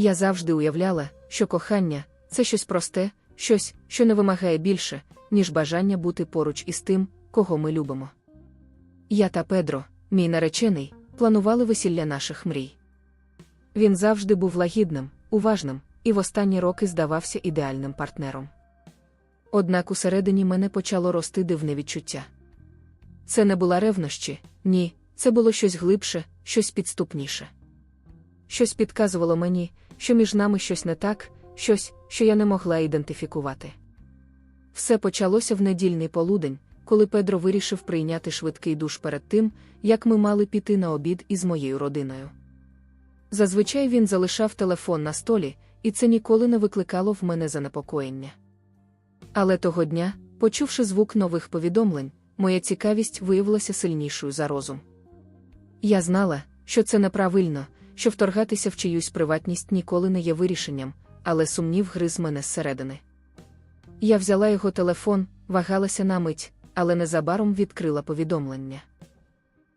Я завжди уявляла, що кохання це щось просте, щось, що не вимагає більше, ніж бажання бути поруч із тим, кого ми любимо. Я та Педро, мій наречений, планували весілля наших мрій. Він завжди був лагідним, уважним і в останні роки здавався ідеальним партнером. Однак усередині мене почало рости дивне відчуття. Це не була ревнощі, ні, це було щось глибше, щось підступніше. Щось підказувало мені, що між нами щось не так, щось, що я не могла ідентифікувати. Все почалося в недільний полудень, коли Педро вирішив прийняти швидкий душ перед тим, як ми мали піти на обід із моєю родиною. Зазвичай він залишав телефон на столі, і це ніколи не викликало в мене занепокоєння. Але того дня, почувши звук нових повідомлень, моя цікавість виявилася сильнішою за розум. Я знала, що це неправильно, що вторгатися в чиюсь приватність ніколи не є вирішенням, але сумнів гриз мене зсередини. Я взяла його телефон, вагалася на мить, але незабаром відкрила повідомлення.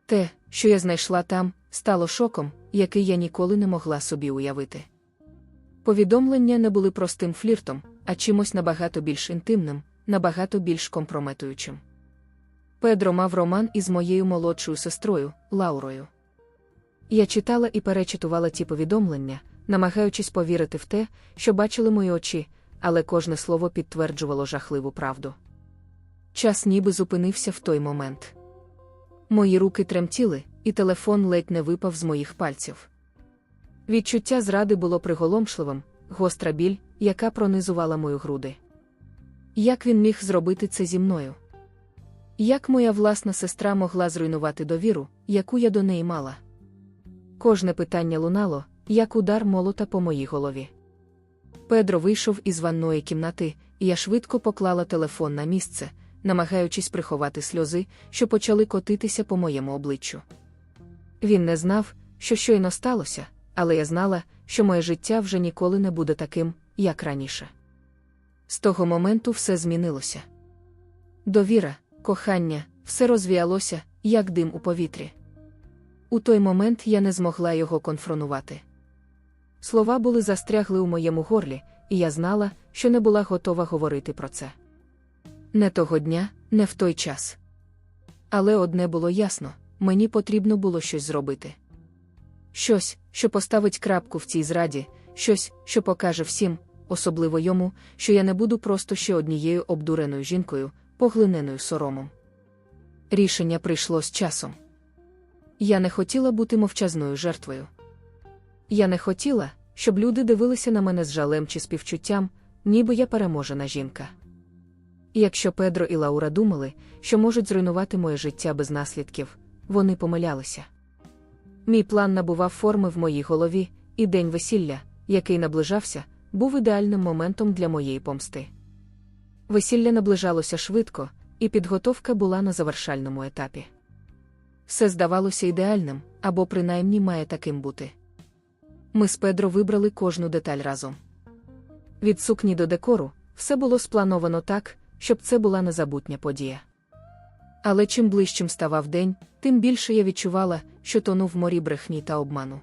Те, що я знайшла там, стало шоком, який я ніколи не могла собі уявити. Повідомлення не були простим фліртом, а чимось набагато більш інтимним, набагато більш компрометуючим. Педро мав роман із моєю молодшою сестрою, Лаурою. Я читала і перечитувала ті повідомлення, намагаючись повірити в те, що бачили мої очі, але кожне слово підтверджувало жахливу правду. Час ніби зупинився в той момент. Мої руки тремтіли, і телефон ледь не випав з моїх пальців. Відчуття зради було приголомшливим, гостра біль, яка пронизувала мою груди. Як він міг зробити це зі мною? Як моя власна сестра могла зруйнувати довіру, яку я до неї мала? Кожне питання лунало, як удар молота по моїй голові. Педро вийшов із ванної кімнати, і я швидко поклала телефон на місце, намагаючись приховати сльози, що почали котитися по моєму обличчю. Він не знав, що щойно сталося, але я знала, що моє життя вже ніколи не буде таким, як раніше. З того моменту все змінилося. Довіра, кохання, все розвіялося, як дим у повітрі. У той момент я не змогла його конфронувати. Слова були застрягли у моєму горлі, і я знала, що не була готова говорити про це. Не того дня, не в той час. Але одне було ясно мені потрібно було щось зробити. Щось, що поставить крапку в цій зраді, щось, що покаже всім, особливо йому, що я не буду просто ще однією обдуреною жінкою, поглиненою соромом. Рішення прийшло з часом. Я не хотіла бути мовчазною жертвою. Я не хотіла, щоб люди дивилися на мене з жалем чи співчуттям, ніби я переможена жінка. І якщо Педро і Лаура думали, що можуть зруйнувати моє життя без наслідків, вони помилялися. Мій план набував форми в моїй голові, і день весілля, який наближався, був ідеальним моментом для моєї помсти. Весілля наближалося швидко, і підготовка була на завершальному етапі. Все здавалося ідеальним, або принаймні має таким бути. Ми з Педро вибрали кожну деталь разом. Від сукні до декору все було сплановано так, щоб це була незабутня подія. Але чим ближчим ставав день, тим більше я відчувала, що тону в морі брехні та обману.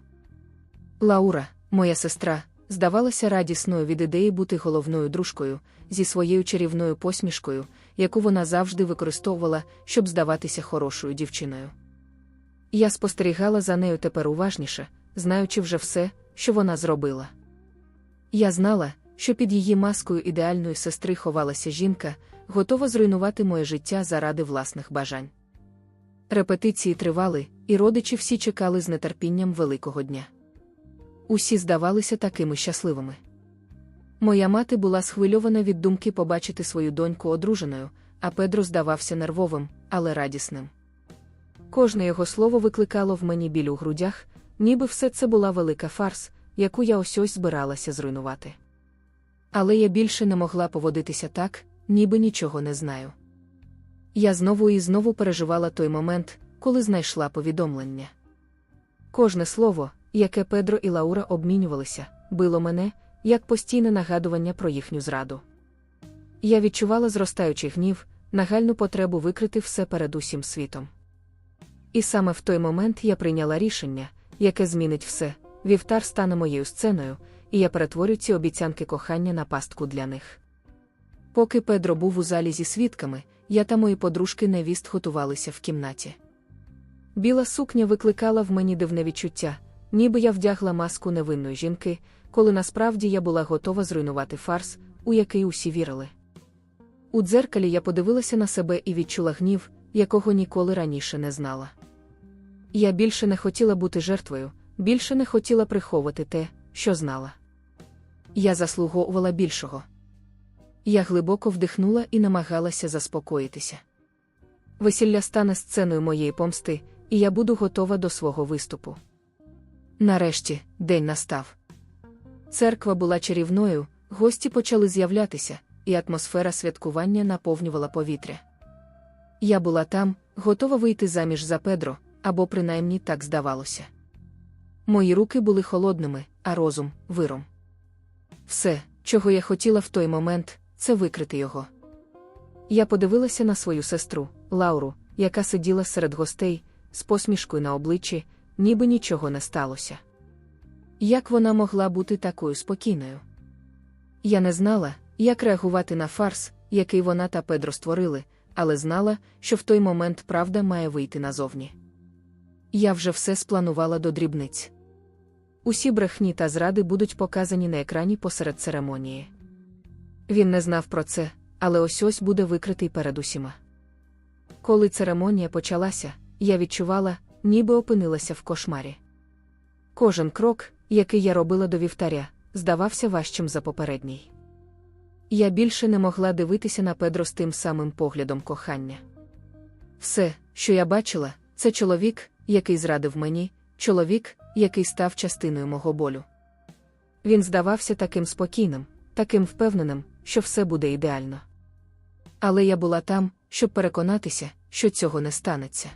Лаура, моя сестра, здавалася радісною від ідеї бути головною дружкою зі своєю чарівною посмішкою, яку вона завжди використовувала, щоб здаватися хорошою дівчиною. Я спостерігала за нею тепер уважніше, знаючи вже все, що вона зробила. Я знала, що під її маскою ідеальної сестри ховалася жінка, готова зруйнувати моє життя заради власних бажань. Репетиції тривали, і родичі всі чекали з нетерпінням великого дня. Усі здавалися такими щасливими. Моя мати була схвильована від думки побачити свою доньку одруженою, а Педро здавався нервовим, але радісним. Кожне його слово викликало в мені біль у грудях, ніби все це була велика фарс, яку я ось ось збиралася зруйнувати. Але я більше не могла поводитися так, ніби нічого не знаю. Я знову і знову переживала той момент, коли знайшла повідомлення. Кожне слово, яке Педро і Лаура обмінювалися, било мене, як постійне нагадування про їхню зраду. Я відчувала зростаючий гнів, нагальну потребу викрити все перед усім світом. І саме в той момент я прийняла рішення, яке змінить все, вівтар стане моєю сценою, і я перетворю ці обіцянки кохання на пастку для них. Поки Педро був у залі зі свідками, я та мої подружки невіст готувалися в кімнаті. Біла сукня викликала в мені дивне відчуття, ніби я вдягла маску невинної жінки, коли насправді я була готова зруйнувати фарс, у який усі вірили. У дзеркалі я подивилася на себе і відчула гнів, якого ніколи раніше не знала. Я більше не хотіла бути жертвою, більше не хотіла приховувати те, що знала. Я заслуговувала більшого. Я глибоко вдихнула і намагалася заспокоїтися. Весілля стане сценою моєї помсти, і я буду готова до свого виступу. Нарешті день настав. Церква була чарівною, гості почали з'являтися, і атмосфера святкування наповнювала повітря. Я була там, готова вийти заміж за Педро, або принаймні так здавалося. Мої руки були холодними, а розум виром. Все, чого я хотіла в той момент, це викрити його. Я подивилася на свою сестру, Лауру, яка сиділа серед гостей, з посмішкою на обличчі, ніби нічого не сталося. Як вона могла бути такою спокійною? Я не знала, як реагувати на фарс, який вона та Педро створили, але знала, що в той момент правда має вийти назовні. Я вже все спланувала до дрібниць. Усі брехні та зради будуть показані на екрані посеред церемонії. Він не знав про це, але ось ось буде викритий перед усіма. Коли церемонія почалася, я відчувала, ніби опинилася в кошмарі. Кожен крок, який я робила до вівтаря, здавався важчим за попередній. Я більше не могла дивитися на Педро з тим самим поглядом кохання. Все, що я бачила, це чоловік, який зрадив мені, чоловік, який став частиною мого болю. Він здавався таким спокійним, таким впевненим, що все буде ідеально. Але я була там, щоб переконатися, що цього не станеться.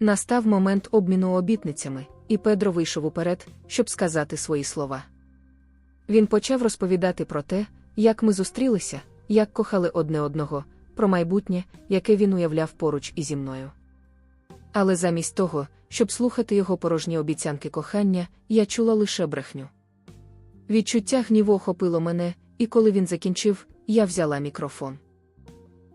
Настав момент обміну обітницями, і Педро вийшов уперед, щоб сказати свої слова. Він почав розповідати про те, як ми зустрілися, як кохали одне одного, про майбутнє, яке він уявляв поруч ізі мною. Але замість того, щоб слухати його порожні обіцянки кохання, я чула лише брехню. Відчуття гніву охопило мене, і коли він закінчив, я взяла мікрофон.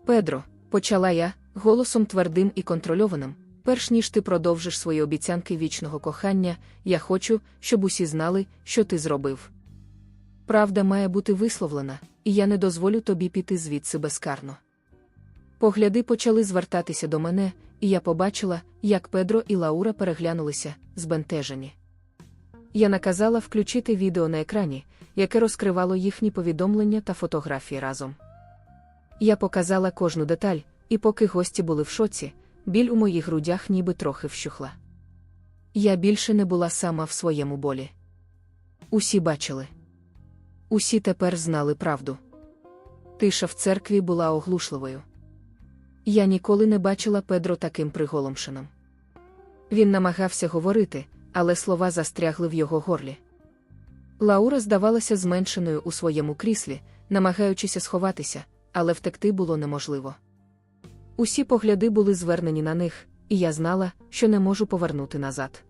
Педро, почала я, голосом твердим і контрольованим, перш ніж ти продовжиш свої обіцянки вічного кохання, я хочу, щоб усі знали, що ти зробив. Правда має бути висловлена, і я не дозволю тобі піти звідси безкарно. Погляди почали звертатися до мене, і я побачила, як Педро і Лаура переглянулися, збентежені. Я наказала включити відео на екрані, яке розкривало їхні повідомлення та фотографії разом. Я показала кожну деталь, і поки гості були в шоці, біль у моїх грудях ніби трохи вщухла. Я більше не була сама в своєму болі. Усі бачили. Усі тепер знали правду. Тиша в церкві була оглушливою. Я ніколи не бачила Педро таким приголомшеним. Він намагався говорити, але слова застрягли в його горлі. Лаура здавалася зменшеною у своєму кріслі, намагаючися сховатися, але втекти було неможливо. Усі погляди були звернені на них, і я знала, що не можу повернути назад.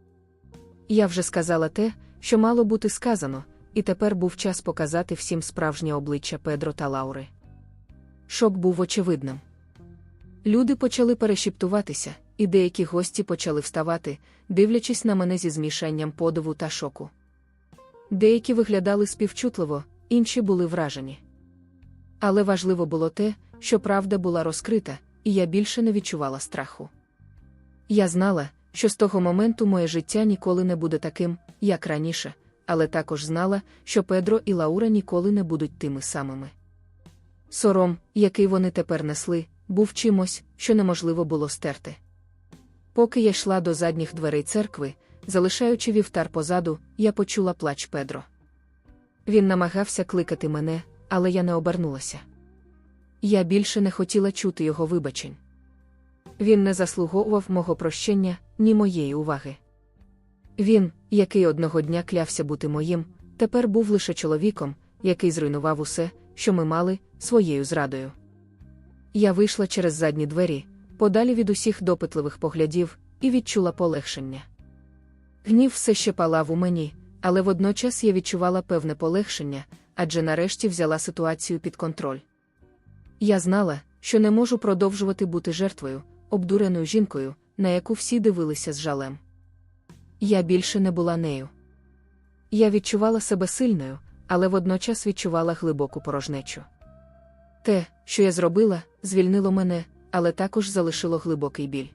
Я вже сказала те, що мало бути сказано, і тепер був час показати всім справжнє обличчя Педро та Лаури. Шок був очевидним. Люди почали перешіптуватися, і деякі гості почали вставати, дивлячись на мене зі змішанням подиву та шоку. Деякі виглядали співчутливо, інші були вражені. Але важливо було те, що правда була розкрита, і я більше не відчувала страху. Я знала, що з того моменту моє життя ніколи не буде таким, як раніше, але також знала, що Педро і Лаура ніколи не будуть тими самими. Сором, який вони тепер несли, був чимось, що неможливо було стерти. Поки я йшла до задніх дверей церкви, залишаючи вівтар позаду, я почула плач Педро. Він намагався кликати мене, але я не обернулася. Я більше не хотіла чути його вибачень. Він не заслуговував мого прощення, ні моєї уваги. Він, який одного дня клявся бути моїм, тепер був лише чоловіком, який зруйнував усе, що ми мали, своєю зрадою. Я вийшла через задні двері, подалі від усіх допитливих поглядів, і відчула полегшення. Гнів все ще палав у мені, але водночас я відчувала певне полегшення, адже нарешті взяла ситуацію під контроль. Я знала, що не можу продовжувати бути жертвою, обдуреною жінкою, на яку всі дивилися з жалем. Я більше не була нею. Я відчувала себе сильною, але водночас відчувала глибоку порожнечу. Те, що я зробила, звільнило мене, але також залишило глибокий біль.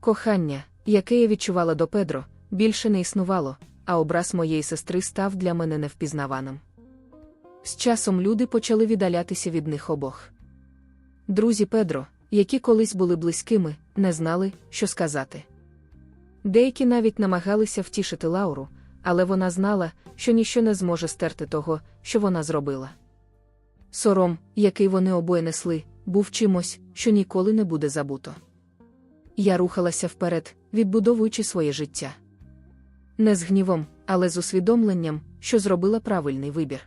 Кохання, яке я відчувала до Педро, більше не існувало, а образ моєї сестри став для мене невпізнаваним. З часом люди почали віддалятися від них обох. Друзі Педро, які колись були близькими, не знали, що сказати. Деякі навіть намагалися втішити Лауру, але вона знала, що ніщо не зможе стерти того, що вона зробила. Сором, який вони обоє несли, був чимось, що ніколи не буде забуто. Я рухалася вперед, відбудовуючи своє життя. Не з гнівом, але з усвідомленням, що зробила правильний вибір.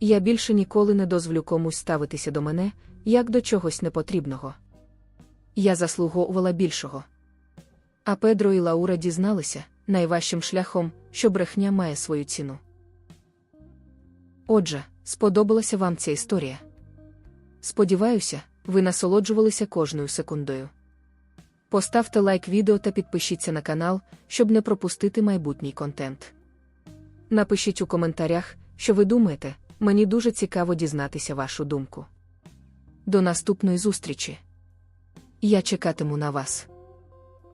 Я більше ніколи не дозволю комусь ставитися до мене, як до чогось непотрібного. Я заслуговувала більшого. А Педро і Лаура дізналися найважчим шляхом, що брехня має свою ціну. Отже, сподобалася вам ця історія? Сподіваюся, ви насолоджувалися кожною секундою. Поставте лайк відео та підпишіться на канал, щоб не пропустити майбутній контент. Напишіть у коментарях, що ви думаєте, мені дуже цікаво дізнатися вашу думку. До наступної зустрічі. Я чекатиму на вас.